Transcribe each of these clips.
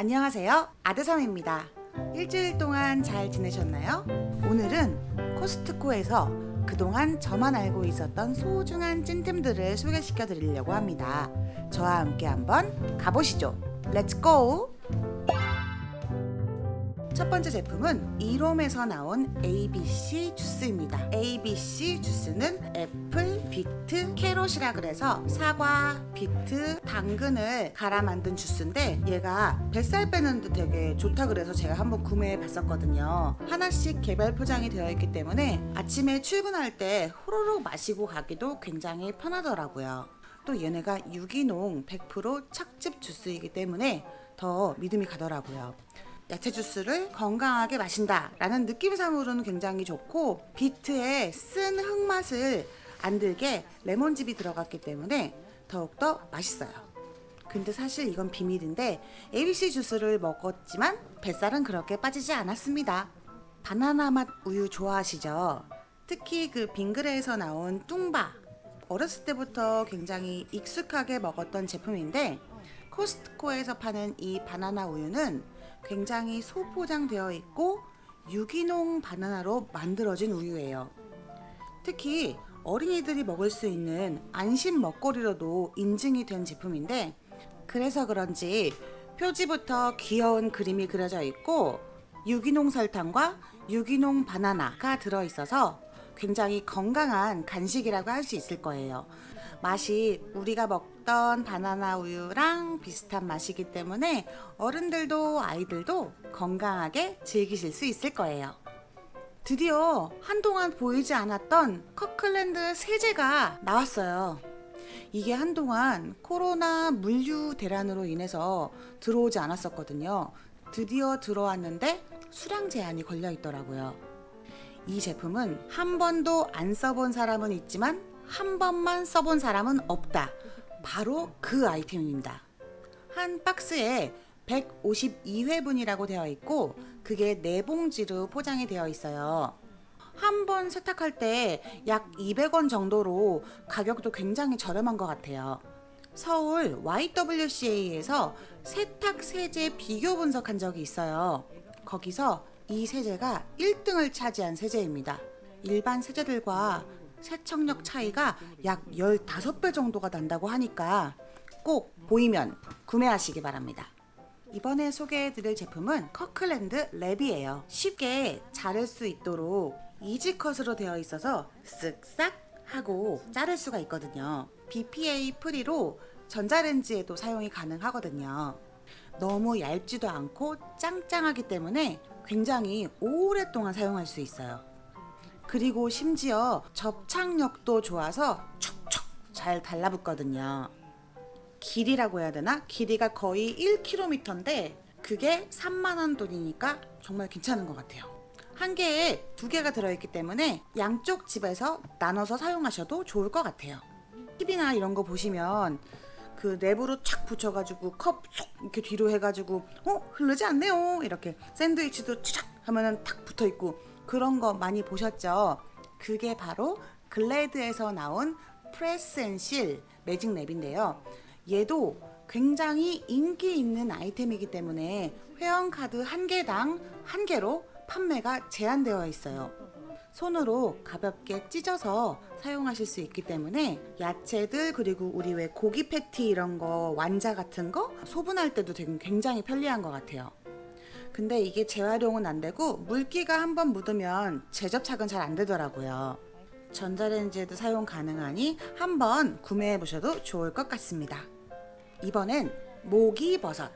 안녕하세요. 아드삼입니다. 일주일 동안 잘 지내셨나요? 오늘은 코스트코에서 그동안 저만 알고 있었던 소중한 찐템들을 소개시켜 드리려고 합니다. 저와 함께 한번 가보시죠. 렛츠 고! 첫 번째 제품은 이롬에서 나온 ABC 주스입니다. ABC 주스는 애플, 비트, 캐롯이라 그래서 사과, 비트, 당근을 갈아 만든 주스인데 얘가 뱃살 빼는 데 되게 좋다 그래서 제가 한번 구매해 봤었거든요. 하나씩 개별 포장이 되어 있기 때문에 아침에 출근할 때 호로록 마시고 가기도 굉장히 편하더라고요. 또 얘네가 유기농 100% 착즙 주스이기 때문에 더 믿음이 가더라고요. 야채 주스를 건강하게 마신다라는 느낌상으로는 굉장히 좋고 비트의 쓴 흙맛을 안 들게 레몬즙이 들어갔기 때문에 더욱더 맛있어요. 근데 사실 이건 비밀인데 ABC 주스를 먹었지만 뱃살은 그렇게 빠지지 않았습니다. 바나나 맛 우유 좋아하시죠? 특히 그 빙그레에서 나온 뚱바 어렸을 때부터 굉장히 익숙하게 먹었던 제품인데 코스트코에서 파는 이 바나나 우유는 굉장히 소포장되어 있고 유기농 바나나로 만들어진 우유예요. 특히 어린이들이 먹을 수 있는 안심 먹거리로도 인증이 된 제품인데 그래서 그런지 표지부터 귀여운 그림이 그려져 있고 유기농 설탕과 유기농 바나나가 들어 있어서 굉장히 건강한 간식이라고 할 수 있을 거예요. 맛이 우리가 먹 던 바나나 우유랑 비슷한 맛이기 때문에 어른들도 아이들도 건강하게 즐기실 수 있을 거예요. 드디어 한동안 보이지 않았던 커클랜드 세제가 나왔어요. 이게 한동안 코로나 물류 대란으로 인해서 들어오지 않았었거든요. 드디어 들어왔는데 수량 제한이 걸려 있더라고요. 이 제품은 한 번도 안 써본 사람은 있지만 한 번만 써본 사람은 없다. 바로 그 아이템입니다. 한 박스에 152회분이라고 되어 있고 그게 네 봉지로 포장이 되어 있어요. 한 번 세탁할 때 약 200원 정도로 가격도 굉장히 저렴한 것 같아요. 서울 YWCA에서 세탁 세제 비교 분석한 적이 있어요. 거기서 이 세제가 1등을 차지한 세제입니다. 일반 세제들과 세척력 차이가 약 15배 정도가 난다고 하니까 꼭 보이면 구매하시기 바랍니다. 이번에 소개해드릴 제품은 커클랜드 랩이에요. 쉽게 자를 수 있도록 이지컷으로 되어 있어서 쓱싹 하고 자를 수가 있거든요. BPA 프리로 전자레인지에도 사용이 가능하거든요. 너무 얇지도 않고 짱짱하기 때문에 굉장히 오랫동안 사용할 수 있어요. 그리고 심지어 접착력도 좋아서 촉촉 잘 달라붙거든요. 길이라고 해야 되나? 길이가 거의 1km인데 그게 3만원 돈이니까 정말 괜찮은 것 같아요. 한 개에 두 개가 들어있기 때문에 양쪽 집에서 나눠서 사용하셔도 좋을 것 같아요. TV나 이런 거 보시면 그 랩으로 착 붙여가지고 컵 쏙 이렇게 뒤로 해가지고 어 흐르지 않네요 이렇게 샌드위치도 착 하면은 탁 붙어 있고 그런 거 많이 보셨죠? 그게 바로 글래드에서 나온 프레스 앤실 매직 랩인데요. 얘도 굉장히 인기 있는 아이템이기 때문에 회원카드 한 개당 한 개로 판매가 제한되어 있어요. 손으로 가볍게 찢어서 사용하실 수 있기 때문에 야채들 그리고 우리 왜 고기 패티 이런 거 완자 같은 거 소분할 때도 되게 굉장히 편리한 것 같아요. 근데 이게 재활용은 안 되고 물기가 한번 묻으면 재접착은 잘 안 되더라고요. 전자레인지에도 사용 가능하니 한번 구매해 보셔도 좋을 것 같습니다. 이번엔 모기버섯.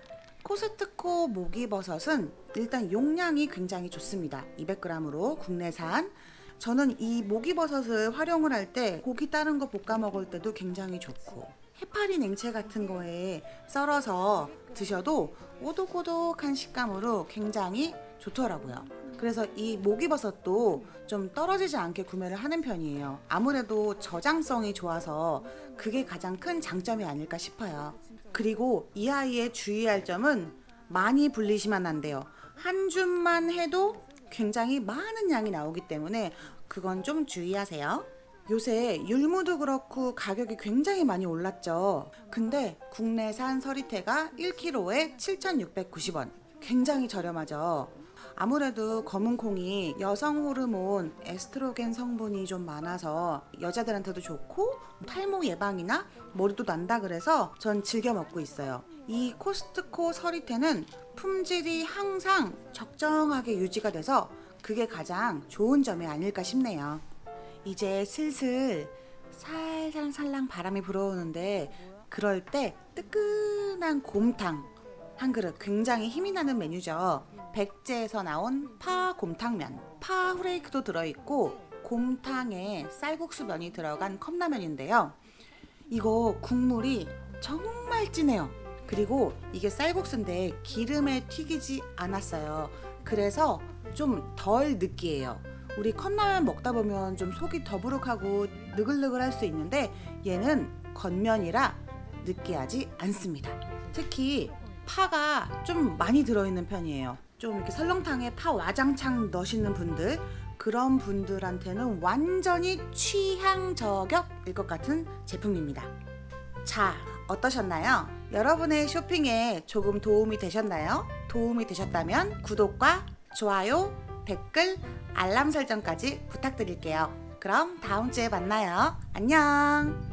코스트코 모기버섯은 일단 용량이 굉장히 좋습니다. 200g으로 국내산. 저는 이 모기버섯을 활용을 할 때 고기 다른 거 볶아 먹을 때도 굉장히 좋고 해파리 냉채 같은 거에 썰어서 드셔도 오독오독한 식감으로 굉장히 좋더라고요. 그래서 이 모기버섯도 좀 떨어지지 않게 구매를 하는 편이에요. 아무래도 저장성이 좋아서 그게 가장 큰 장점이 아닐까 싶어요. 그리고 이 아이의 주의할 점은 많이 불리시면 안 돼요. 한 줌만 해도 굉장히 많은 양이 나오기 때문에 그건 좀 주의하세요. 요새 율무도 그렇고 가격이 굉장히 많이 올랐죠. 근데 국내산 서리태가 1kg에 7,690원. 굉장히 저렴하죠. 아무래도 검은 콩이 여성 호르몬 에스트로겐 성분이 좀 많아서 여자들한테도 좋고 탈모 예방이나 머리도 난다 그래서 전 즐겨 먹고 있어요. 이 코스트코 서리태는 품질이 항상 적정하게 유지가 돼서 그게 가장 좋은 점이 아닐까 싶네요. 이제 슬슬 살살살랑 바람이 불어오는데 그럴 때 뜨끈한 곰탕 한 그릇 굉장히 힘이 나는 메뉴죠. 백제에서 나온 파 곰탕면, 파 후레이크도 들어있고 곰탕에 쌀국수 면이 들어간 컵라면인데요. 이거 국물이 정말 진해요. 그리고 이게 쌀국수인데 기름에 튀기지 않았어요. 그래서 좀 덜 느끼해요. 우리 컵라면 먹다 보면 좀 속이 더부룩하고 느글느글할 수 있는데 얘는 겉면이라 느끼하지 않습니다. 특히 파가 좀 많이 들어있는 편이에요. 좀 이렇게 설렁탕에 파 와장창 넣으시는 분들 그런 분들한테는 완전히 취향 저격일 것 같은 제품입니다. 자, 어떠셨나요? 여러분의 쇼핑에 조금 도움이 되셨나요? 도움이 되셨다면 구독과 좋아요, 댓글, 알람 설정까지 부탁드릴게요. 그럼 다음 주에 만나요. 안녕!